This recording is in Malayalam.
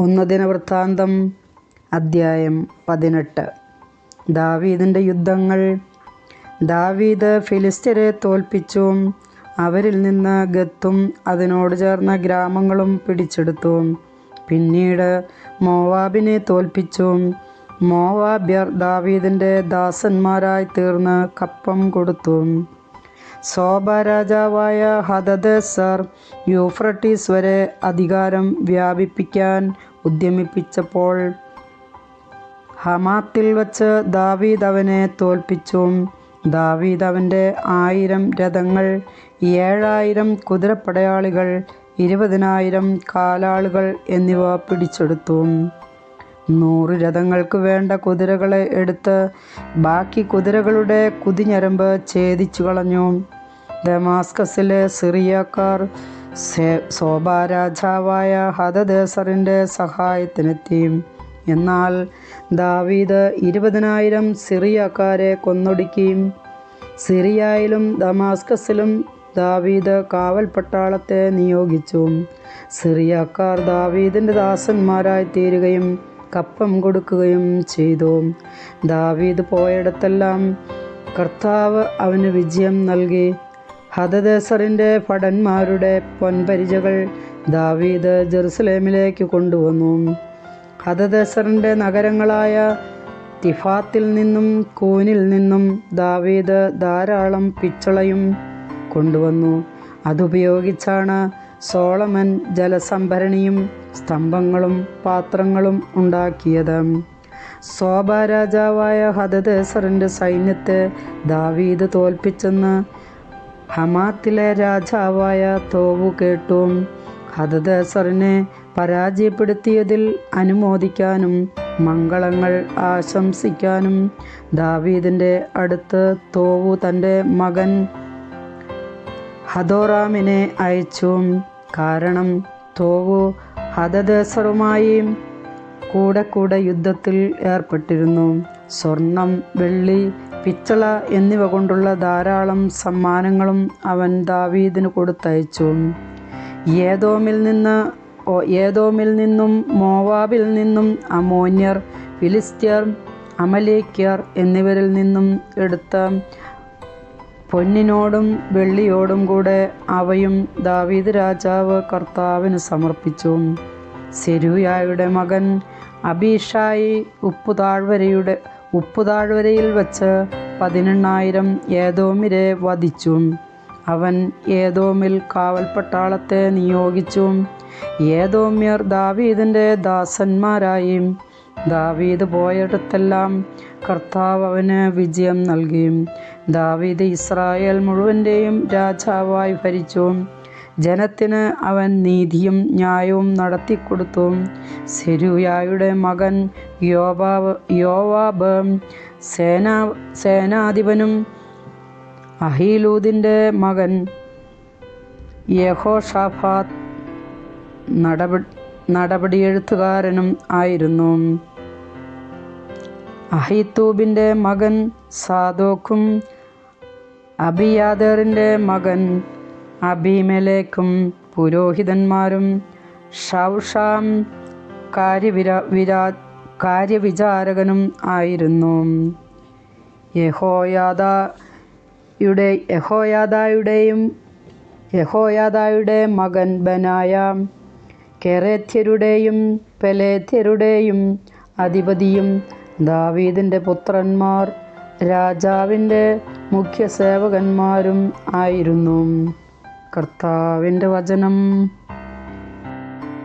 ഒന്ന് ദിനവൃത്താന്തം അദ്ധ്യായം പതിനെട്ട്. ദാവീദിന്റെ യുദ്ധങ്ങൾ. ദാവീദ് ഫിലിസ്ത്യരെ തോൽപ്പിച്ചു. അവരിൽ നിന്ന് ഗത്തും അതിനോട് ചേർന്ന ഗ്രാമങ്ങളും പിടിച്ചെടുത്തു. പിന്നീട് മോവാബിനെ തോൽപ്പിച്ചു. മോവാബ്യർ ദാവീദിന്റെ ദാസന്മാരായി തീർന്ന് കപ്പം കൊടുത്തു. സോബ രാജാവായ ഹദദസർ യൂഫ്രട്ടീസ് വരെ അധികാരം വ്യാപിപ്പിക്കാൻ ഉദ്യമിപ്പിച്ചപ്പോൾ ഹമാത്തിൽ വച്ച് ദാവീദ് അവനെ തോൽപ്പിച്ചു ദാവീദ് അവന്റെ ആയിരം രഥങ്ങൾ ഏഴായിരം കുതിരപ്പടയാളികൾ ഇരുപതിനായിരം കാലാളുകൾ എന്നിവ പിടിച്ചെടുത്തു. നൂറ് രഥങ്ങൾക്ക് വേണ്ട കുതിരകളെ എടുത്ത് ബാക്കി കുതിരകളുടെ കുതിഞ്ഞരമ്പ് ഛേദിച്ചു കളഞ്ഞു ഡമാസ്കസിലെ സിറിയക്കാർ സോബ രാജാവായ ഹദദേസറിന്റെ സഹായത്തിനെത്തി എന്നാൽ ദാവീദ് ഇരുപതിനായിരം സിറിയക്കാരെ കൊന്നൊടുക്കി. സിറിയയിലും ദമാസ്കസിലും ദാവീദ് കാവൽ പട്ടാളത്തെ നിയോഗിച്ചു. സിറിയക്കാർ ദാവീദിന്റെ ദാസന്മാരായി തീരുകയും കപ്പം കൊടുക്കുകയും ചെയ്തു. ദാവീദ് പോയിടത്തെല്ലാം കർത്താവ് അവന് വിജയം നൽകി. ഹദദേസറിന്റെ ഭടന്മാരുടെ പൊൻപരിചകൾ ദാവീദ് ജെറുസലേമിലേക്ക് കൊണ്ടുവന്നു. ഹദദേസറിന്റെ നഗരങ്ങളായ തിഫാത്തിൽ നിന്നും കൂനിൽ നിന്നും ദാവീദ് ധാരാളം പിച്ചളയും കൊണ്ടുവന്നു. അതുപയോഗിച്ചാണ് സോളമൻ ജലസംഭരണിയും സ്തംഭങ്ങളും പാത്രങ്ങളും ഉണ്ടാക്കിയത്. സോബ രാജാവായ ഹദദേസറിന്റെ സൈന്യത്തെ ദാവീദ് തോൽപ്പിച്ചെന്ന് ഹമാത്തിലെ രാജാവായ തോവു കേട്ടും ഹദദേസറിനെ പരാജയപ്പെടുത്തിയതിൽ അനുമോദിക്കാനും മംഗളങ്ങൾ ആശംസിക്കാനും ദാവീദിന്റെ അടുത്ത് തോവു തന്റെ മകൻ ഹദോറാമിനെ അയച്ചു. കാരണം തോവു ഹദദേസറുമായി കൂടെ കൂടെ യുദ്ധത്തിൽ ഏർപ്പെട്ടിരുന്നു. സ്വർണം വെള്ളി പിച്ചള എന്നിവ കൊണ്ടുള്ള ധാരാളം സമ്മാനങ്ങളും അവൻ ദാവീദിന് കൊടുത്തയച്ചു. ഏതോമിൽ നിന്ന് ഏതോമിൽ നിന്നും മോവാബിൽ നിന്നും അമോന്യർ ഫിലിസ്ത്യർ അമലേക്യർ എന്നിവരിൽ നിന്നും എടുത്ത പൊന്നിനോടും വെള്ളിയോടും കൂടെ അവയും ദാവീദ് രാജാവ് കർത്താവിന് സമർപ്പിച്ചു. സെരൂയായുടെ മകൻ അബീഷായി ഉപ്പുതാഴ്വരയുടെ ഉപ്പുതാഴ്വരയിൽ വച്ച് പതിനെണ്ണായിരം ഏതോമിരെ വധിച്ചു. അവൻ ഏതോമിൽ കാവൽപ്പട്ടാളത്തെ നിയോഗിച്ചു. ഏതോമ്യർ ദാവീദിന്റെ ദാസന്മാരായി. ദാവീദ് പോയിടത്തെല്ലാം കർത്താവ് അവന് വിജയം നൽകി. ദാവീദ് ഇസ്രായേൽ മുഴുവന്റെയും രാജാവായി ഭരിച്ചു. ജനത്തിന് അവൻ നീതിയും ന്യായവും നടത്തിക്കൊടുത്തു. സെരുയായുടെ മകൻ യോബാവ് യോവാബ് സേനാ സേനാധിപനും അഹീലൂദിന്റെ മകൻ യഹോഷാഫാത്ത് നടപടി നടപടിയെഴുത്തുകാരനും ആയിരുന്നു. അഹിത്തൂബിന്റെ മകൻ സാദോക്കും അബിയാദറിന്റെ മകൻ അബിമലേക്കും പുരോഹിതന്മാരും ഷൗഷാം കാര്യവിരാ വിരാ കാര്യവിചാരകനും ആയിരുന്നു. യഹോയാദയുടെ യഹോയാദായുടെയും യഹോയാദായുടെ മകൻ ബനായ കെറേത്യരുടെയും പെലേത്യരുടെയും അധിപതിയും ദാവീദിന്റെ പുത്രന്മാർ രാജാവിന്റെ മുഖ്യ സേവകന്മാരും ആയിരുന്നു. കർത്താവിന്റെ വചനം.